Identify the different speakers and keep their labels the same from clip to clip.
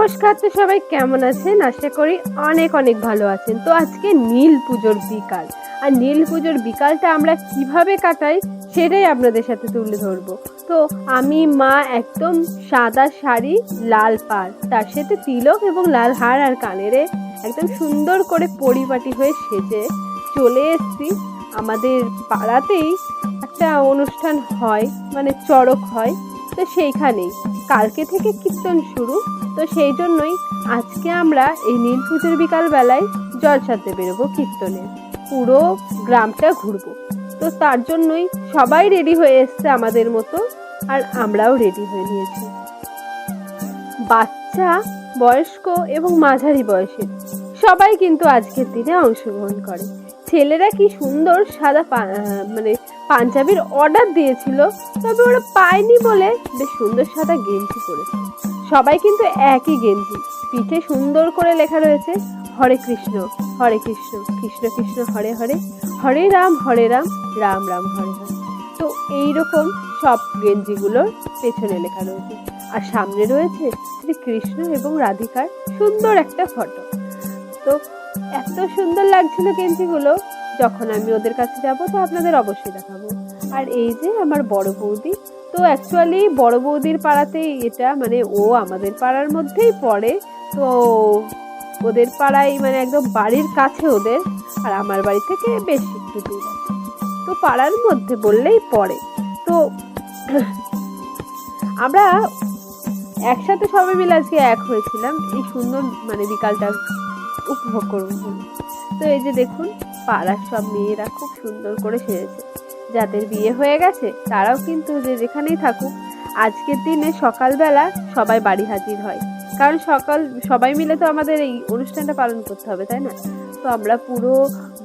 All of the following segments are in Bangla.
Speaker 1: নমস্কার তো সবাই কেমন আছেন আশা করি অনেক অনেক ভালো আছেন তো আজকে নীল পুজোর বিকাল আর নীল পুজোর বিকালটা আমরা কিভাবে কাটাই সেটাই আপনাদের সাথে তুলে ধরবো তো আমি মা একদম সাদা শাড়ি লাল পাড় তার সাথে তিলক এবং লাল হার আর কানেরে একদম সুন্দর করে পরিপাটি হয়ে সেজে চলে এসছি আমাদের পাড়াতেই একটা অনুষ্ঠান হয় মানে চড়ক হয় তো সেইখানেই কালকে থেকে কীর্তন শুরু তো সেই জন্যই আজকে আমরা এই নীল পুজোর বিকালবেলায় জলসাতে বেরোবো কীর্তনে পুরো গ্রামটা ঘুরবো তো তার জন্যই সবাই রেডি হয়ে এসছে আমাদের মতো আর আমরাও রেডি হয়ে নিয়েছি বাচ্চা বয়স্ক এবং মাঝারি বয়সের সবাই কিন্তু আজকের দিনে অংশগ্রহণ করে ছেলেরা কি সুন্দর সাদা মানে পাঞ্জাবির অর্ডার দিয়েছিল তবে ওরা পায়নি বলে বেশ সুন্দর সাদা গেঞ্জি পরেছে সবাই কিন্তু একই গেঞ্জি পিঠে সুন্দর করে লেখা রয়েছে হরে কৃষ্ণ হরে কৃষ্ণ কৃষ্ণ কৃষ্ণ হরে হরে হরে রাম হরে রাম রাম রাম হরে রাম তো এইরকম সব গেঞ্জিগুলোর পেছনে লেখা রয়েছে আর সামনে রয়েছে শ্রী কৃষ্ণ এবং রাধিকার সুন্দর একটা ফটো তো এত সুন্দর লাগছিল গেঞ্জিগুলো যখন আমি ওদের কাছে যাব তো আপনাদের অবশ্যই দেখাবো আর এই যে আমার বড় বৌদি তো অ্যাকচুয়ালি বড় বৌদির পাড়াতেই এটা মানে ও আমাদের পাড়ার মধ্যেই পড়ে তো ওদের পাড়ায় মানে একদম বাড়ির কাছে ওদের আর আমার বাড়ি থেকে বেশ একটু দূর তো পাড়ার মধ্যে বললেই পড়ে তো আমরা একসাথে সবাই মিলে আজকে এক হয়েছিলাম এই সুন্দর মানে বিকালটা উপভোগ করব তো এই যে দেখুন পাড়ার সব মেয়েরা খুব সুন্দর করে সেজেছে যাদের বিয়ে হয়ে গেছে তারাও কিন্তু যে যেখানেই থাকুক আজকের দিনে সকালবেলা সবাই বাড়ি হাজির হয় কারণ সকাল সবাই মিলে তো আমাদের এই অনুষ্ঠানটা পালন করতে হবে তাই না তো আমরা পুরো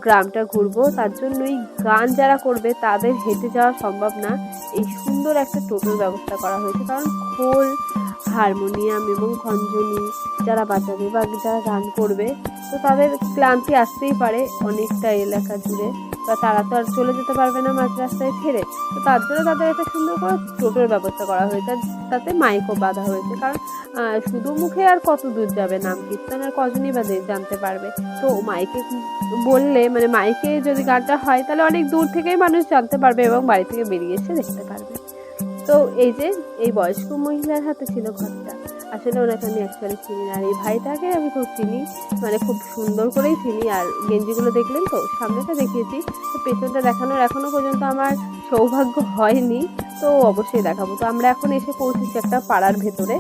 Speaker 1: গ্রামটা ঘুরবো তার জন্য এই গান যারা করবে তাদের হেঁটে যাওয়া সম্ভব না এই সুন্দর একটা টোটোর ব্যবস্থা করা হয়েছে কারণ খোল হারমোনিয়াম এবং খঞ্জনি যারা বাজাবে বা যারা গান করবে তো তাদের ক্লান্তি আসতেই পারে অনেকটা এলাকা জুড়ে বা তারা তো আর চলে যেতে পারবে না মাঝ রাস্তায় ছেড়ে তো তার জন্য তাদের একটা সুন্দর করে টোটোর ব্যবস্থা করা হয়েছে তাতে মাইকও বাঁধা হয়েছে কারণ শুধু মুখে আর কত দূর যাবে নাম কীর্তন আর কজনই বা জানতে পারবে তো মাইকে বললে মানে মাইকে যদি গানটা হয় তাহলে অনেক দূর থেকেই মানুষ জানতে পারবে এবং বাড়ি থেকে বেরিয়ে এসে দেখতে পারবে তো এই যে এই বয়স্ক মহিলার হাতে ছিল ঘরটা আসলে ওনাকে আমি অ্যাকচুয়ালি চিনি আর এই ভাইটাকে আমি খুব চিনি মানে খুব সুন্দর করেই চিনি আর গেঞ্জিগুলো দেখলেন তো সামনেটা দেখিয়েছি তো পেছনটা দেখানোর এখনও পর্যন্ত আমার সৌভাগ্য হয়নি তো অবশ্যই দেখাবো তো আমরা এখন এসে পৌঁছেছি একটা পাড়ার ভেতরে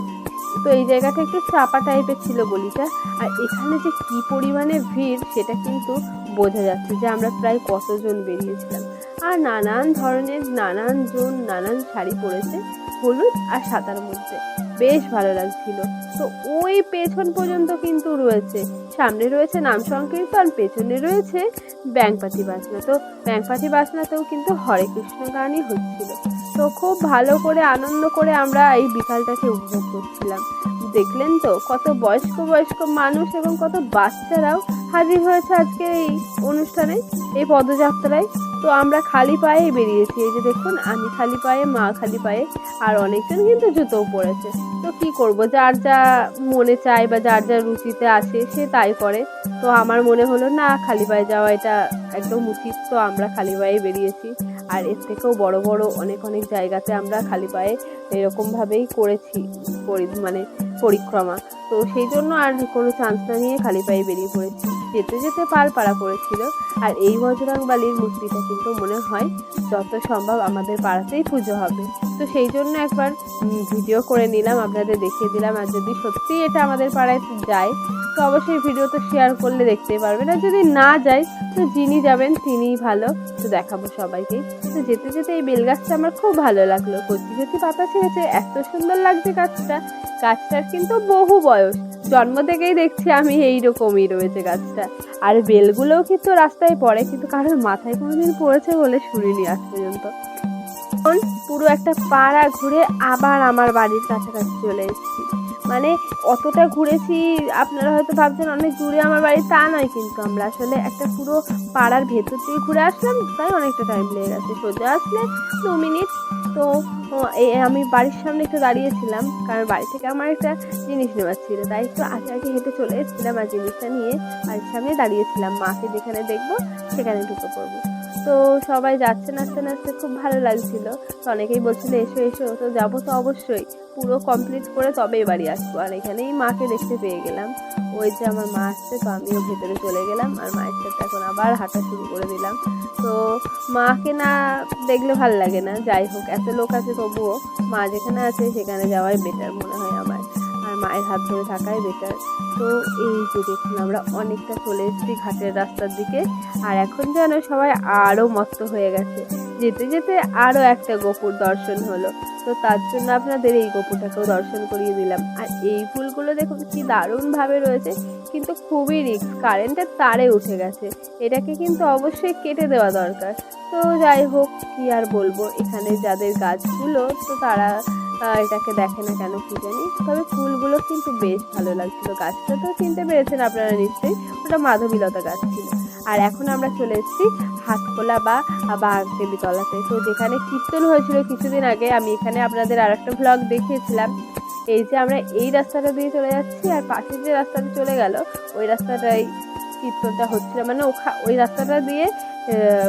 Speaker 1: তো এই জায়গাটা একটু চাপা টাইপের ছিল বলিটা আর এখানে যে কি পরিমাণে ভিড় সেটা কিন্তু বোঝা যাচ্ছে যে আমরা প্রায় কতজন বেরিয়েছিলাম আর নানান ধরনের নানান জন নানান শাড়ি পরেছে হলুদ আর সাদার মধ্যে বেশ ভালো লাগছিল তো ওই পেছন পর্যন্ত কিন্তু রয়েছে সামনে রয়েছে নাম সংকীর্তন পেছনে রয়েছে ব্যাংপাতি বাজনা তো ব্যাংপাতি বাজনাতেও কিন্তু হরে কৃষ্ণ গানই হচ্ছিল তো খুব ভালো করে আনন্দ করে আমরা এই বিকালটাকে উপভোগ করছিলাম দেখলেন তো কত বয়স্ক বয়স্ক মানুষ এবং কত বাচ্চারাও হাজির হয়েছে আজকে এই অনুষ্ঠানে এই পদযাত্রায় তো আমরা খালি পায়ে বেরিয়েছি এই যে দেখুন আমি খালি পায়ে মা খালি পায়ে আর অনেকজন কিন্তু জুতোও পরেছে তো কি করব যার যা মনে চায় বা যার যা রুচিতে আসে সে তাই করে তো আমার মনে হলো না খালি পায়ে যাওয়া এটা একদম উচিত তো আমরা খালি পায়ে বেরিয়েছি আর এর থেকেও বড় বড় অনেক অনেক জায়গাতে আমরা খালি পায়ে এরকমভাবেই করেছি মানে পরিক্রমা তো সেই জন্য আর কোনো চান্স না নিয়ে খালি পায়ে বেরিয়ে পড়েছি যেতে যেতে পার পাড়া পড়েছিল আর এই বালির মূর্তিটা কিন্তু মনে হয় যত সম্ভব আমাদের পাড়াতেই পুজো হবে তো সেই জন্য একবার ভিডিও করে নিলাম আপনাদের দেখিয়ে দিলাম আর যদি সত্যি এটা আমাদের পাড়ায় যায় তো অবশ্যই ভিডিও তো শেয়ার করলে দেখতে পারবেন আর যদি না যায় তো যিনি যাবেন তিনিই ভালো তো দেখাবো সবাইকে তো যেতে যেতে এই বেলগাছটা আমার খুব ভালো লাগলো কচি কচি পাতা ছেড়েছে এত সুন্দর লাগছে গাছটা গাছটার কিন্তু বহু বয়স জন্ম থেকেই দেখছি আমি এইরকমই রয়েছে গাছটা আর বেলগুলোও কিন্তু রাস্তায় পড়ে কিন্তু কারোর মাথায় কোনোদিন পড়েছে বলে শুনিনি আজ পর্যন্ত পুরো একটা পাড়া ঘুরে আবার আমার বাড়ির কাছাকাছি চলে এসেছি মানে অতটা ঘুরেছি আপনারা হয়তো ভাবছেন অনেক দূরে আমার বাড়ি তা নয় কিন্তু আমরা আসলে একটা পুরো পাড়ার ভেতর দিয়ে ঘুরে আসলাম তাই অনেকটা টাইম লেগে গেছে সোজা আসলে দু মিনিট তো আমি বাড়ির সামনে একটু দাঁড়িয়েছিলাম কারণ বাড়ি থেকে আমার একটা জিনিস নেওয়ার ছিল তাই একটু আগে হেঁটে চলে এসেছিলাম আর জিনিসটা নিয়ে বাড়ির সামনে দাঁড়িয়েছিলাম মাকে যেখানে দেখবো সেখানে ঢুকে পড়বো তো সবাই যাচ্ছে নাচতে নাচতে খুব ভালো লাগছিল তো অনেকেই বলছিল এসো এসো তো যাবো তো অবশ্যই পুরো কমপ্লিট করে তবেই বাড়ি আসবো আর এখানেই মাকে দেখতে পেয়ে গেলাম ওই যে আমার মা আসছে তো আমিও ভেতরে চলে গেলাম আর মায়ের সাথে এখন আবার হাঁটা শুরু করে দিলাম তো মাকে না দেখলে ভাল লাগে না যাই হোক এত লোক আছে তবুও মা যেখানে আছে সেখানে যাওয়াই বেটার মনে হয় আমার আর মায়ের হাত ধরে থাকাই বেটার তো এই যে দেখুন আমরা অনেকটা চলে এসেছি ঘাটের রাস্তার দিকে আর এখন যেন সবাই আরও মস্ত হয়ে গেছে যেতে যেতে আরও একটা গোপুর দর্শন হলো তো তার জন্য আপনাদের এই গোপুরটাকেও দর্শন করিয়ে দিলাম আর এই ফুলগুলো দেখুন কি দারুণভাবে রয়েছে কিন্তু খুবই রিক্স কারেন্টের তারে উঠে গেছে এটাকে কিন্তু অবশ্যই কেটে দেওয়া দরকার তো যাই হোক কি আর বলবো এখানে যাদের গাছগুলো তো তারা এটাকে দেখে না কেন কী জানি তবে ফুলগুলো কিন্তু বেশ ভালো লাগছিলো গাছটা তো চিনতে পেরেছেন আপনারা নিশ্চয়ই ওটা মাধবীলতা গাছ ছিল আর এখন আমরা চলে এসেছি হাতকোলা বা বাঘ তলাতে তো যেখানে কীর্তন হয়েছিল কিছুদিন আগে আমি এখানে আপনাদের আর একটা ভ্লগ দেখিয়েছিলাম এই যে আমরা এই রাস্তাটা দিয়ে চলে যাচ্ছি আর পাশে যে রাস্তাটা চলে গেল ওই রাস্তাটাই কীর্তনটা হচ্ছিল মানে ওখা ওই রাস্তাটা দিয়ে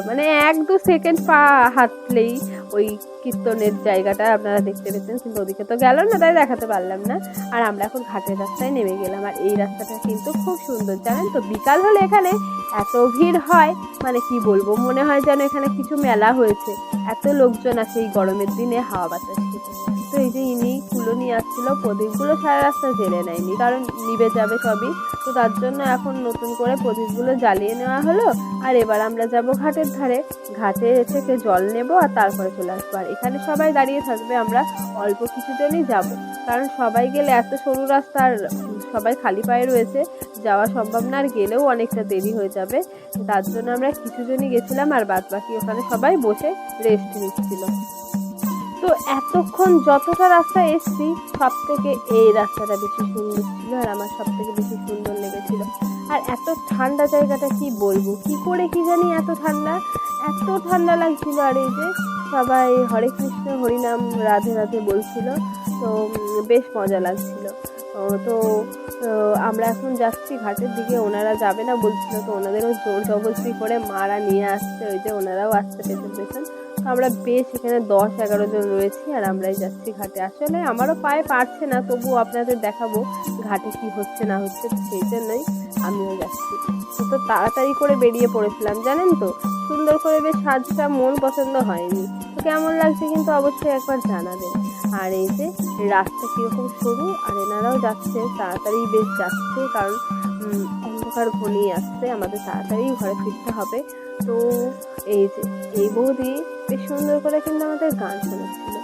Speaker 1: মানে এক দু সেকেন্ড পা হাঁটলেই ওই কীর্তনের জায়গাটা আপনারা দেখতে পেতেন কিন্তু ওদিকে তো গেল না তাই দেখাতে পারলাম না আর আমরা এখন ঘাটের রাস্তায় নেমে গেলাম আর এই রাস্তাটা কিন্তু খুব সুন্দর জানেন তো বিকাল হলে এখানে এত ভিড় হয় মানে কি বলবো মনে হয় যেন এখানে কিছু মেলা হয়েছে এত লোকজন আছে এই গরমের দিনে হাওয়া বাতাস তো এই যে ইনি কুলো নিয়ে আসছিল প্রদীপগুলো সারা রাস্তা জেলে নেয়নি কারণ নিবে যাবে সবই তো তার জন্য এখন নতুন করে প্রদীপগুলো জ্বালিয়ে নেওয়া হলো আর এবার আমরা যাব ঘাটের ধারে ঘাটে থেকে জল নেব আর তারপরে চলে আসবো এখানে সবাই দাঁড়িয়ে থাকবে আমরা অল্প কিছুজনই যাব কারণ সবাই গেলে এত সরু রাস্তা আর সবাই খালি পায়ে রয়েছে যাওয়া সম্ভব না আর গেলেও অনেকটা দেরি হয়ে যাবে তার জন্য আমরা কিছুজনই গেছিলাম আর বাদ বাকি ওখানে সবাই বসে রেস্ট নিচ্ছিল তো এতক্ষণ যতটা রাস্তা এসছি সব থেকে এই রাস্তাটা বেশি সুন্দর ছিল আর আমার সব থেকে বেশি সুন্দর লেগেছিল আর এত ঠান্ডা জায়গাটা কি বলবো কি করে কি জানি এত ঠান্ডা এত ঠান্ডা লাগছিল আর এই যে সবাই হরে কৃষ্ণ হরিনাম রাধে রাধে বলছিল তো বেশ মজা লাগছিল তো আমরা এখন যাচ্ছি ঘাটের দিকে ওনারা যাবে না বলছিল তো ওনাদেরও জোর জবরদস্তি করে মারা নিয়ে আসছে ওই যে ওনারাও আসছে পেছন পেছন তো আমরা বেশ এখানে দশ এগারো জন রয়েছি আর আমরাই যাচ্ছি ঘাটে আসলে আমারও পায়ে পারছে না তবুও আপনাদের দেখাবো ঘাটে কি হচ্ছে না হচ্ছে সেই জন্যই আমিও যাচ্ছি তো তাড়াতাড়ি করে বেরিয়ে পড়েছিলাম জানেন তো সুন্দর করে বেশ সাজটা মন পছন্দ হয়নি তো কেমন লাগছে কিন্তু অবশ্যই একবার জানাবেন আর এই যে রাস্তা কীরকম সরু আর এনারাও যাচ্ছে তাড়াতাড়ি বেশ যাচ্ছে কারণ অন্ধকার ঘনিয়ে আসছে আমাদের তাড়াতাড়ি ঘরে ফিরতে হবে তো এই যে এই বৌদি বেশ সুন্দর করে কিন্তু আমাদের গান শোনাচ্ছিল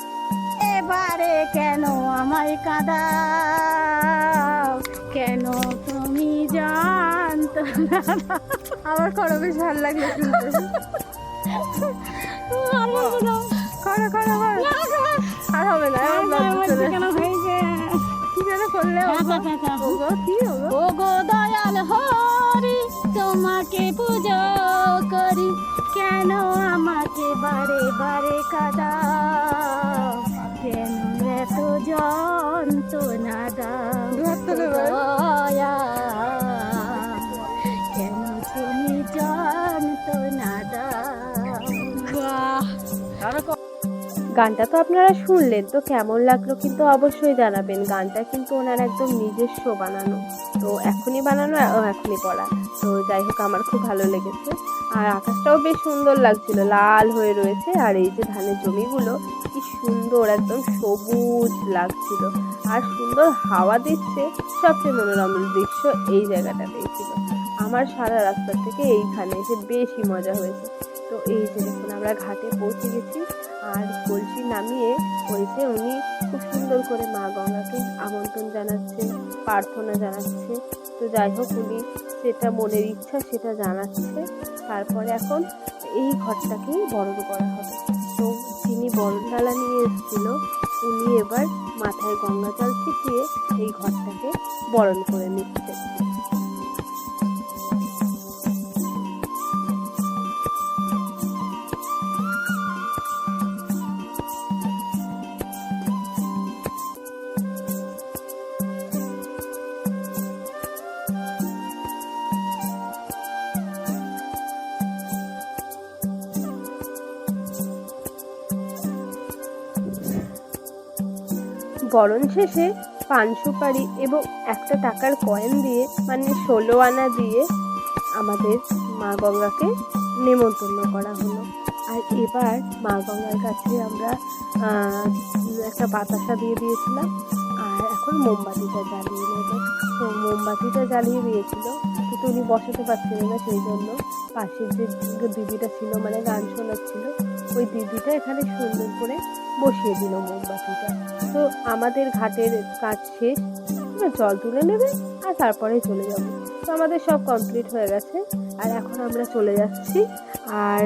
Speaker 1: এবারে কেন আমায় কাঁদা আমার করো বেশ ভালো লাগলো করো করো আর হবে না কি যেন করলে হ্যাঁ, হ্যাঁ, হ্যাঁ, কি ও গো দয়াল হরি তোমাকে পুজো করি কেন আমাকে বারে বারে কাদা কেন এত যন্ত্রণা দা গানটা তো আপনারা শুনলেন তো কেমন লাগলো কিন্তু অবশ্যই জানাবেন গানটা কিন্তু ওনার একদম নিজস্ব বানানো তো এখনই বানানো এখনই পড়া তো যাই হোক আমার খুব ভালো লেগেছে আর আকাশটাও বেশ সুন্দর লাগছিল লাল হয়ে রয়েছে আর এই যে ধানের জমিগুলো কি সুন্দর একদম সবুজ লাগছিল আর সুন্দর হাওয়া দিচ্ছে সবচেয়ে মনোরম দৃশ্য এই জায়গাটা পেয়েছিল আমার সারা রাস্তা থেকে এইখানে এসে বেশি মজা হয়েছে তো এই যে দেখুন আমরা ঘাটে পৌঁছে গেছি আর নামিয়ে ওইতে উনি খুব সুন্দর করে মা গঙ্গাকে আমন্ত্রণ জানাচ্ছে প্রার্থনা জানাচ্ছে তো যাই হোক উনি সেটা মনের ইচ্ছা সেটা জানাচ্ছে তারপরে এখন এই ঘরটাকেই বরণ করা হবে তো যিনি বরণডালা নিয়ে এসেছিল উনি এবার মাথায় গঙ্গা জল ছিটিয়ে এই ঘরটাকে বরণ করে নিচ্ছে করণ শেষে পান সুপারি এবং একটা টাকার কয়েন দিয়ে মানে ষোলো আনা দিয়ে আমাদের মা গঙ্গাকে নেমন্তন্ন করা হলো আর এবার মা গঙ্গার কাছে আমরা একটা বাতাসা দিয়ে দিয়েছিলাম আর এখন মোমবাতিটা জ্বালিয়ে নেব তো মোমবাতিটা জ্বালিয়ে দিয়েছিল কিন্তু উনি বসাতে পারছিলেন না সেই জন্য পাশের যে দিদিটা ছিল মানে গান শোনাচ্ছিল ওই দিদিটা এখানে সুন্দর করে বসিয়ে দিল মোমবাতিটা তো আমাদের ঘাটের কাজ শেষ জল তুলে নেবে আর তারপরে চলে যাব তো আমাদের সব কমপ্লিট হয়ে গেছে আর এখন আমরা চলে যাচ্ছি আর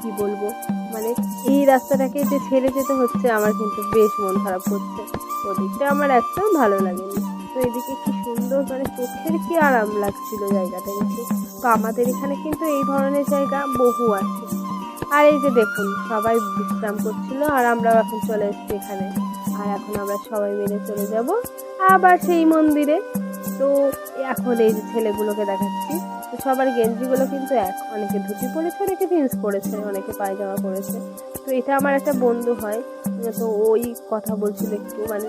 Speaker 1: কি বলবো মানে এই রাস্তাটাকে যে ছেড়ে যেতে হচ্ছে আমার কিন্তু বেশ মন খারাপ করছে ওদিকটা আমার একদম ভালো লাগেনি তো এদিকে কি সুন্দর মানে চোখের কি আরাম লাগছিল জায়গাটা কিন্তু তো আমাদের এখানে কিন্তু এই ধরনের জায়গা বহু আছে আর এই যে দেখুন সবাই বিশ্রাম করছিল আর আমরাও এখন চলে এসেছি এখানে আর এখন আমরা সবাই মিলে চলে যাব আবার সেই মন্দিরে তো এখন এই যে ছেলেগুলোকে দেখাচ্ছি তো সবার গেঞ্জিগুলো কিন্তু এক অনেকে ধুতি পরেছে অনেকে জিন্স পরেছে অনেকে পায়জামা পরেছে তো এটা আমার একটা বন্ধু হয় তো ওই কথা বলছিল একটু মানে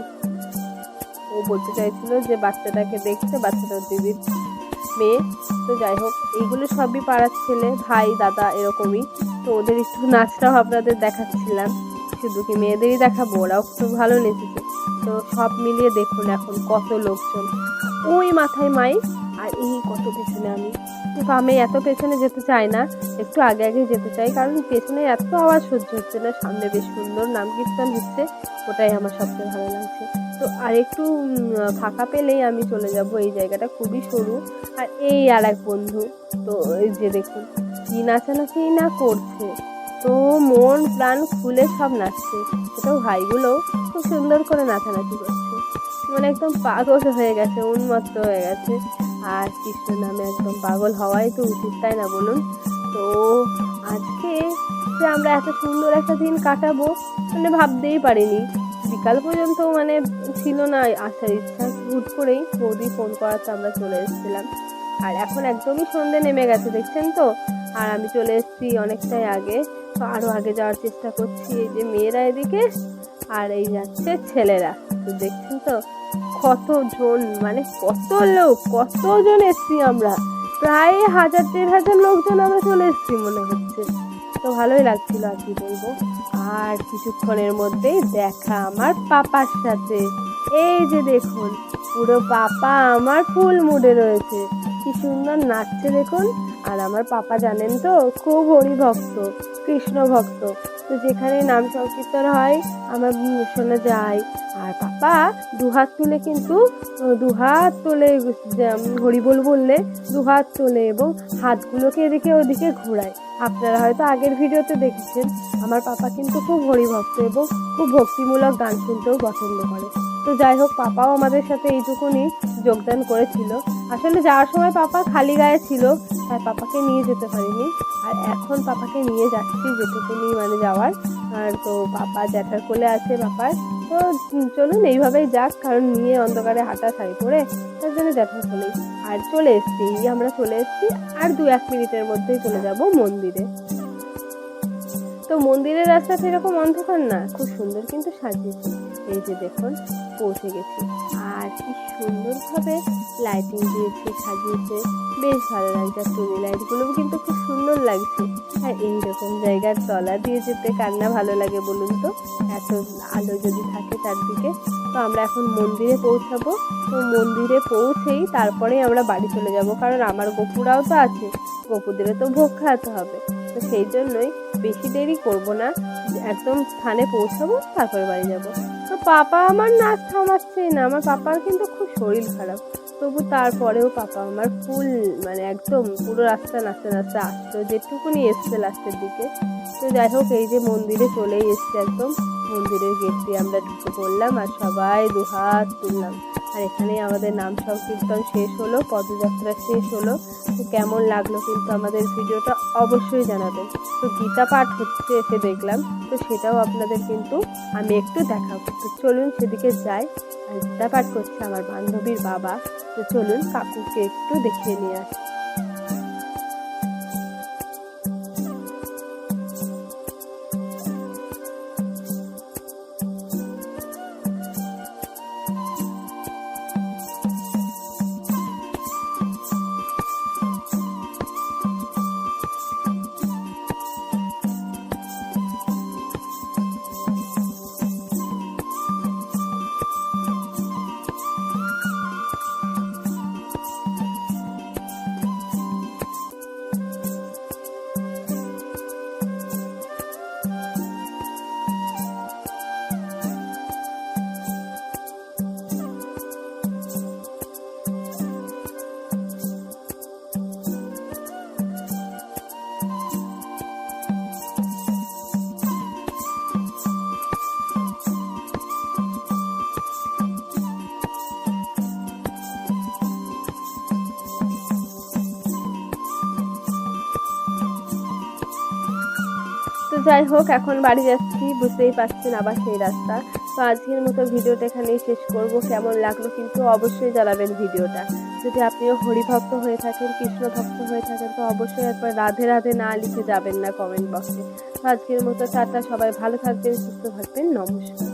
Speaker 1: ও বলতে চাইছিল যে বাচ্চাটাকে দেখতে বাচ্চাটার দিদির মেয়ে তো যাই হোক এইগুলো সবই পাড়ার ছেলে ভাই দাদা এরকমই তো ওদের একটু নাচটাও আপনাদের দেখাচ্ছিলাম শুধু কি মেয়েদেরই দেখাবো ওরাও খুব ভালো নেচেছে তো সব মিলিয়ে দেখুন এখন কত লোকজন ওই মাথায় মাই আর এই কত পেছনে আমি কিন্তু আমি এত পেছনে যেতে চাই না একটু আগে আগে যেতে চাই কারণ পেছনে এত আওয়াজ সহ্য হচ্ছে না সামনে বেশ সুন্দর নাম কীর্তন হচ্ছে ওটাই আমার সবচেয়ে ভালো লাগছে তো আর একটু ফাঁকা পেলেই আমি চলে যাব এই জায়গাটা খুবই সরু আর এই আর এক বন্ধু তো এই যে দেখুন কী নাচানাচি না করছে তো মন প্রাণ খুলে সব নাচছে সেটাও ভাইগুলো খুব সুন্দর করে নাচানাচি করছে মানে একদম পাগল হয়ে গেছে উন্মত্ত হয়ে গেছে আর কৃষ্ণ নামে একদম পাগল হওয়াই তো উচিত তাই না বলুন তো আজকে যে আমরা এত সুন্দর একটা দিন কাটাবো মানে ভাবতেই পারিনি বিকাল পর্যন্ত মানে ছিল না আসার ইচ্ছা হুট করেই বৌদি ফোন করাতে আমরা চলে এসেছিলাম আর এখন একদমই সন্ধে নেমে গেছে দেখছেন তো আর আমি চলে এসেছি অনেকটাই আগে আরও আগে যাওয়ার চেষ্টা করছি এই যে মেয়েরা এদিকে আর এই যাচ্ছে ছেলেরা তো দেখছেন তো কতজন মানে কত লোক কতজন এসছি আমরা প্রায় হাজার দেড় হাজার লোকজন আমরা চলে এসছি মনে হচ্ছে তো ভালোই লাগছিল আর কি বলবো আর কিছুক্ষণের মধ্যেই দেখা আমার পাপার সাথে এই যে দেখুন পুরো পাপা আমার ফুল মুডে রয়েছে কি সুন্দর নাচছে দেখুন আর আমার পাপা জানেন তো খুব হরিভক্ত কৃষ্ণ ভক্ত তো যেখানে নাম সংকীর্তন হয় আমার শোনা যায় আর পাপা দুহাত তুলে কিন্তু দুহাত তোলে হরিবোল বললে দুহাত তোলে এবং হাতগুলোকে এদিকে ওদিকে ঘোরায় আপনারা হয়তো আগের ভিডিওতে দেখেছেন আমার পাপা কিন্তু খুব হরিভক্ত এবং খুব ভক্তিমূলক গান শুনতেও পছন্দ করে তো যাই হোক পাপাও আমাদের সাথে এইটুকুনি যোগদান করেছিল আসলে যাওয়ার সময় পাপা খালি গায়ে ছিল তাই পাপাকে নিয়ে যেতে পারিনি আর এখন পাপাকে নিয়ে যাচ্ছি যেটুকুনি মানে যাওয়ার আর তো পাপা জ্যাঠার কোলে আছে পাপার তো চলুন এইভাবেই যাক কারণ নিয়ে অন্ধকারে হাঁটা শাড়ি পরে তার জন্য জ্যাঠার কোলে আর চলে এসছি আমরা চলে এসছি আর দু এক মিনিটের মধ্যেই চলে যাব মন্দিরে তো মন্দিরের রাস্তা সেরকম অন্ধকার না খুব সুন্দর কিন্তু সাজিয়েছে এই যে দেখুন পৌঁছে গেছি আর কি সুন্দরভাবে লাইটিং দিয়েছে সাজিয়েছে বেশ ভালো লাগছে টুনি লাইটগুলোও কিন্তু খুব সুন্দর লাগছে আর এইরকম জায়গার তলা দিয়ে যেতে কান্না ভালো লাগে বলুন তো এত আলো যদি থাকে চারদিকে তো আমরা এখন মন্দিরে পৌঁছাবো তো মন্দিরে পৌঁছেই তারপরে আমরা বাড়ি চলে যাব কারণ আমার গপুরাও তো আছে গপুদেরও তো ভোগ খাওয়াতে হবে তো সেই জন্যই বেশি দেরি করব না একদম স্থানে পৌঁছাবো তারপরে বাড়ি যাবো পাপা আমার নাচ থামাচ্ছে না আমার পাপার কিন্তু খুব শরীর খারাপ তবু তারপরেও পাপা আমার ফুল মানে একদম পুরো রাস্তা নাচতে নাচতে আসতো যেটুকুনি এসছে লাস্টের দিকে তো যাই হোক এই যে মন্দিরে চলেই এসছে একদম মন্দিরের গেট দিয়ে আমরা ঢুকে পড়লাম আর সবাই দুহাত তুললাম আর এখানে আমাদের নাম সংকীর্তন শেষ হলো পদযাত্রা শেষ হলো তো কেমন লাগলো কিন্তু আমাদের ভিডিওটা অবশ্যই জানাবেন তো গীতা পাঠ হচ্ছে এসে দেখলাম তো সেটাও আপনাদের কিন্তু আমি একটু দেখাবো তো চলুন সেদিকে যাই আর গীতা পাঠ করছে আমার বান্ধবীর বাবা তো চলুন কাকুকে একটু দেখিয়ে নিয়ে আসি যাই হোক এখন বাড়ি যাচ্ছি বুঝতেই পারছেন আবার সেই রাস্তা তো আজকের মতো ভিডিওটা এখানেই শেষ করব কেমন লাগলো কিন্তু অবশ্যই জানাবেন ভিডিওটা যদি আপনিও হরিভক্ত হয়ে থাকেন কৃষ্ণ ভক্ত হয়ে থাকেন তো অবশ্যই একবার রাধে রাধে না লিখে যাবেন না কমেন্ট বক্সে তো আজকের মতো চারটা সবাই ভালো থাকবেন সুস্থ থাকবেন নমস্কার